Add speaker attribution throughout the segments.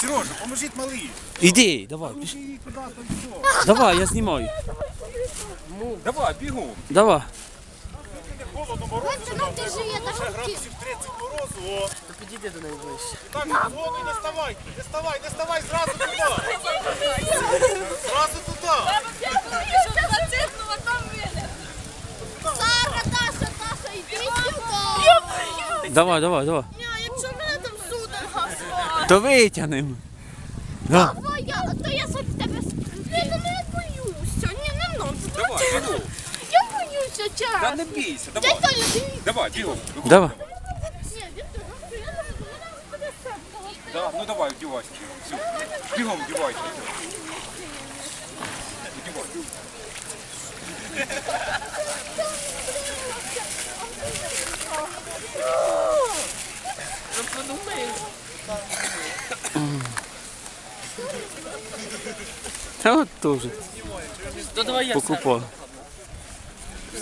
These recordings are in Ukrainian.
Speaker 1: Сережа, поможіть малий.
Speaker 2: Іди, давай, піш.
Speaker 1: Їй куди, то й все.
Speaker 2: Давай, я знімаю.
Speaker 1: Давай, бігу.
Speaker 2: Давай.
Speaker 1: Холодно, морозу.
Speaker 3: Це нам ти жиє, та
Speaker 1: Ще
Speaker 3: руки.
Speaker 1: градусів 30 морозу. О.
Speaker 4: Підійди до неї ближче.
Speaker 1: Так, згодом не ставай. Не ставай, не ставай, зразу туди. Зразу туди.
Speaker 3: Сара, Даша, Даша, йди сюди.
Speaker 2: Давай, давай, давай. То витягнемо. Да.
Speaker 3: Давай, я, то я собі тебе... Я не боюся, ні, не надо.
Speaker 1: Давай, бігу.
Speaker 3: Я боюся,
Speaker 1: Та не бійся,
Speaker 3: Дядь
Speaker 1: давай.
Speaker 3: Толя, ти...
Speaker 1: Давай, бігу.
Speaker 2: Давай.
Speaker 3: Ні, він я не.
Speaker 1: Да, ну давай, вдівайся. Все. Бігом вдівайся. Вдівай.
Speaker 2: Та от теж.
Speaker 4: То давай я
Speaker 2: Покупав.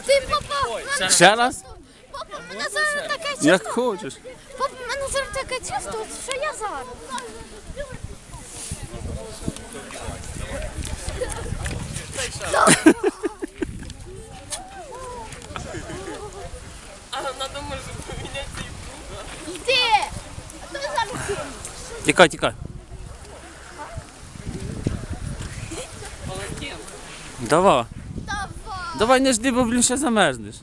Speaker 3: Ти, папа, мене-
Speaker 2: Ще раз?
Speaker 3: папа, мене зараз таке чувство.
Speaker 2: Як хочеш.
Speaker 3: Папа, мене зараз таке чувство, що я зараз.
Speaker 4: А надо може поміняти.
Speaker 3: Йди! А то зараз кинь.
Speaker 2: Тікай, тікай. Давай.
Speaker 3: Давай.
Speaker 2: Давай не жди, бо блін ще замерзнеш.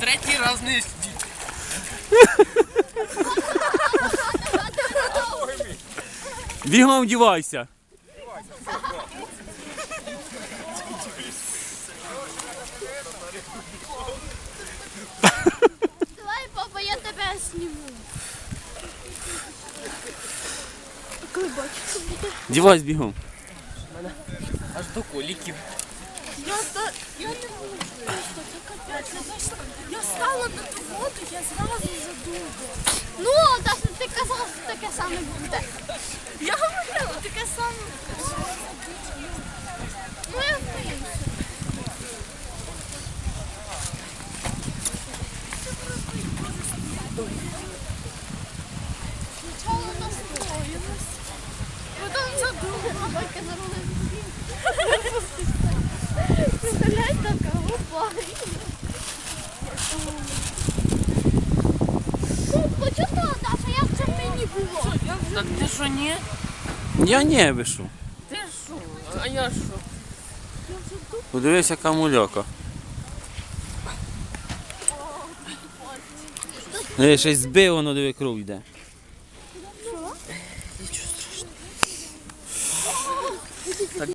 Speaker 4: Третій раз не сидіть.
Speaker 2: Бігом вдівайся.
Speaker 3: Давай, папа, я тебе зніму. Коли бачиться буде.
Speaker 2: Вдівайся бігом.
Speaker 4: Аж до коліків.
Speaker 3: Я, ста... я не можу. Просто це капець. Я, зайшла- я стала на ту воду, я зразу задумала. Ну, Даша, ти казав, що таке саме буде. Я говорила, таке саме буде. Ну, я боюся. Спочатку настроїлась. Потім задумала, батька за рулем. Представляєш, така опа. Почувствовала, Даша, як це мені було?
Speaker 4: Так ти що ні?
Speaker 2: Я не вишу.
Speaker 4: Ти що? А я що?
Speaker 2: Подивись, яка мульока. Е, щось збив, воно диви кров йде.